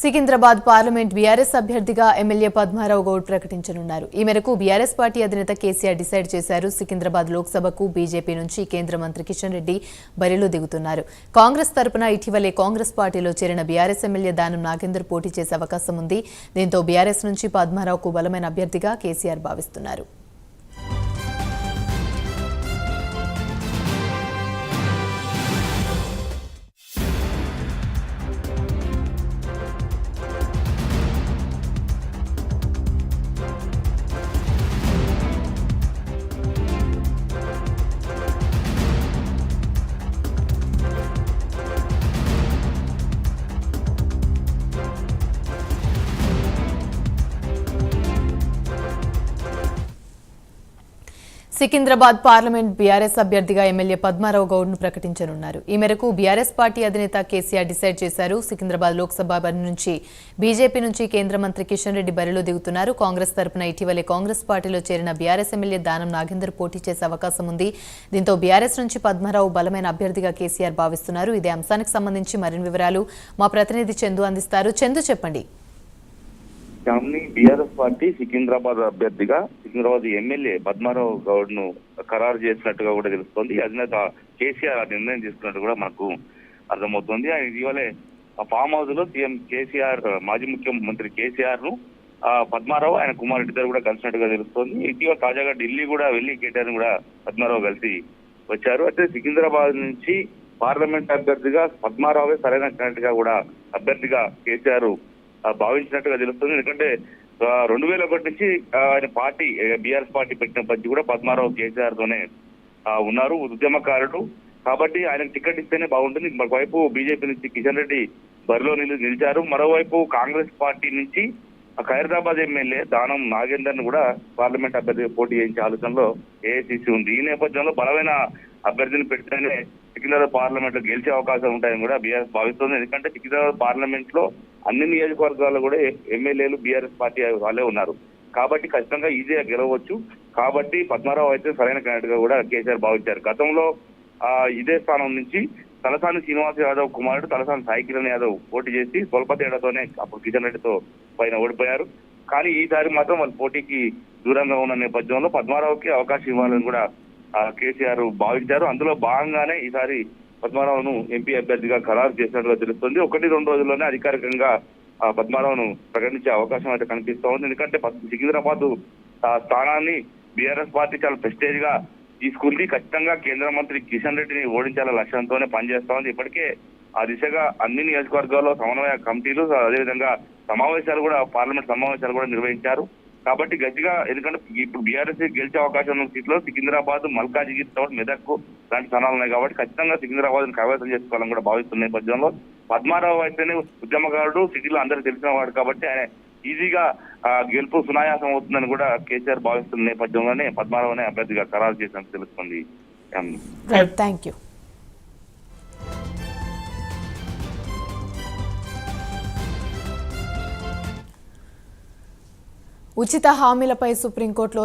Secunderabad parliament BRS అభ్యర్థిగా MLA Padmarao Goud ప్రకటించనున్నారు. ఈ మేరకు బీఆర్ఎస్ పార్టీ అధినేత కేసీఆర్ డిసైడ్ చేశారు. సికింద్రాబాద్ లోక్సభకు బీజేపీ నుంచి కేంద్ర మంత్రి కిషన్ రెడ్డి బరిలో దిగుతున్నారు. కాంగ్రెస్ తరపున ఇటీవలే కాంగ్రెస్ పార్టీలో చేరిన బీఆర్ఎస్ ఎమ్మెల్యే దానం నాగేందర్ పోటీ చేసే అవకాశం ఉంది. దీంతో బీఆర్ఎస్ నుంచి పద్మారావుకు బలమైన అభ్యర్థిగా కేసీఆర్ భావిస్తున్నారు. సికింద్రాబాద్ పార్లమెంట్ బీఆర్ఎస్ అభ్యర్థిగా ఎమ్మెల్యే పద్మారావు గౌడ్ను ప్రకటించనున్నారు. ఈ మేరకు బీఆర్ఎస్ పార్టీ అధినేత కేసీఆర్ డిసైడ్ చేశారు. సికింద్రాబాద్ లోక్సభ బరి నుంచి బీజేపీ నుంచి కేంద్ర మంత్రి కిషన్ రెడ్డి బరిలో దిగుతున్నారు. కాంగ్రెస్ తరపున ఇటీవలే కాంగ్రెస్ పార్టీలో చేరిన బీఆర్ఎస్ ఎమ్మెల్యే దానం నాగేందర్ పోటీ చేసే అవకాశం ఉంది. దీంతో బీఆర్ఎస్ నుంచి పద్మారావు బలమైన అభ్యర్థిగా కేసీఆర్ భావిస్తున్నారు. ఇదే అంశానికి సంబంధించి మరిన్ని వివరాలు మా ప్రతినిధి చందు అందిస్తారు. చందు చెప్పండి. శామ్ని బీఆర్ఎస్ పార్టీ సికింద్రాబాద్ అభ్యర్థిగా సికింద్రాబాద్ ఎమ్మెల్యే పద్మారావు గౌడ్ను ఖరారు చేసినట్టుగా కూడా తెలుస్తోంది. అధినేత కేసీఆర్ ఆ నిర్ణయం తీసుకున్నట్టు కూడా మనకు అర్థమవుతోంది. ఆయన ఇటీవలే ఆ ఫామ్ హౌస్లో సీఎం కేసీఆర్ మాజీ ముఖ్యమంత్రి కేసీఆర్ను ఆ పద్మారావు ఆయన కుమారుడు ఇద్దరు కూడా కలిసినట్టుగా తెలుస్తోంది. ఇటీవల తాజాగా ఢిల్లీ కూడా వెళ్ళి కేటీఆర్ కూడా పద్మారావు కలిసి వచ్చారు. అయితే సికింద్రాబాద్ నుంచి పార్లమెంట్ అభ్యర్థిగా పద్మారావే సరైన candidate గా కూడా అభ్యర్థిగా కేసీఆర్ భావించినట్టుగా తెలుస్తుంది. ఎందుకంటే రెండు వేల ఒకటి నుంచి ఆయన పార్టీ బీఆర్ఎస్ పార్టీ పెట్టినప్పటి కూడా పద్మారావు కేసీఆర్ తోనే ఉన్నారు. ఉద్యమకారుడు. కాబట్టి ఆయనకు టికెట్ ఇస్తేనే బాగుంటుంది. మరోవైపు బీజేపీ నుంచి కిషన్ రెడ్డి బరిలో నిలు నిలిచారు. మరోవైపు కాంగ్రెస్ పార్టీ నుంచి ఖైరదాబాద్ ఎమ్మెల్యే దానం నాగేందర్ను కూడా పార్లమెంట్ అభ్యర్థిగా పోటీ చేయించే ఆలోచనలో ఏఐసీసీ ఉంది. ఈ నేపథ్యంలో బలమైన అభ్యర్థిని పెడితేనే సికింద్రాబాద్ పార్లమెంట్లో గెలిచే అవకాశం ఉంటాయని కూడా బీఆర్ఎస్ భావిస్తుంది. ఎందుకంటే సికింద్రాబాద్ పార్లమెంట్లో అన్ని నియోజకవర్గాల్లో కూడా ఎమ్మెల్యేలు బీఆర్ఎస్ పార్టీ వాళ్ళే ఉన్నారు. కాబట్టి ఖచ్చితంగా ఈజీగా గెలవచ్చు. కాబట్టి పద్మారావు అయితే సరైన క్యాండిడేట్గా కూడా కేసీఆర్ భావించారు. గతంలో ఆ ఇదే స్థానం నుంచి తలసాని శ్రీనివాస్ యాదవ్ కుమారుడు తలసాని సాయి కిరణ్ యాదవ్ పోటీ చేసి స్వల్ప తేడాతోనే అప్పుడు కిషన్ రెడ్డితో పైన ఓడిపోయారు. కానీ ఈసారి మాత్రం వాళ్ళు పోటీకి దూరంగా ఉన్న నేపథ్యంలో పద్మారావుకి అవకాశం ఇవ్వాలని కూడా కేసీఆర్ భావించారు. అందులో భాగంగానే ఈసారి పద్మారావును ఎంపీ అభ్యర్థిగా ఖరారు చేసినట్టుగా తెలుస్తుంది. ఒకటి రెండు రోజుల్లోనే అధికారికంగా ఆ, పద్మారావును ప్రకటించే అవకాశం అయితే కనిపిస్తా ఉంది. ఎందుకంటే సికింద్రాబాద్ ఆ, స్థానాన్ని బీఆర్ఎస్ పార్టీ చాలా ప్రెస్టేజ్గా తీసుకుంది. ఖచ్చితంగా కేంద్ర మంత్రి కిషన్ రెడ్డిని ఓడించాల లక్ష్యంతోనే పనిచేస్తా ఉంది. ఇప్పటికే ఆ దిశగా అన్ని నియోజకవర్గాల్లో సమన్వయ కమిటీలు అదేవిధంగా సమావేశాలు కూడా పార్లమెంట్ సమావేశాలు కూడా నిర్వహించారు. కాబట్టి గట్టిగా ఎందుకంటే ఇప్పుడు బీఆర్ఎస్ గెలిచే అవకాశం ఉన్న సీట్లో సికింద్రాబాద్ మల్కాజిగిరి తర్వాత మెదక్ లాంటి స్థానాలు ఉన్నాయి కాబట్టి ఖచ్చితంగా సికింద్రాబాద్ కైవసం చేసుకోవాలని కూడా భావిస్తున్న నేపథ్యంలో పద్మారావు అయితేనే ఉద్యమకారుడు సిటీలో అందరికీ తెలిసిన వాడు కాబట్టి ఆయన ఈజీగా గెలుపు సునాయాసం అవుతుందని కూడా కేసీఆర్ భావిస్తున్న నేపథ్యంలోనే పద్మారావునే అభ్యర్థిగా ఖరారు చేసినట్టు తెలుస్తుంది. థ్యాంక్ యూ ఉచిత హామీలపై సుప్రీంకోర్టులో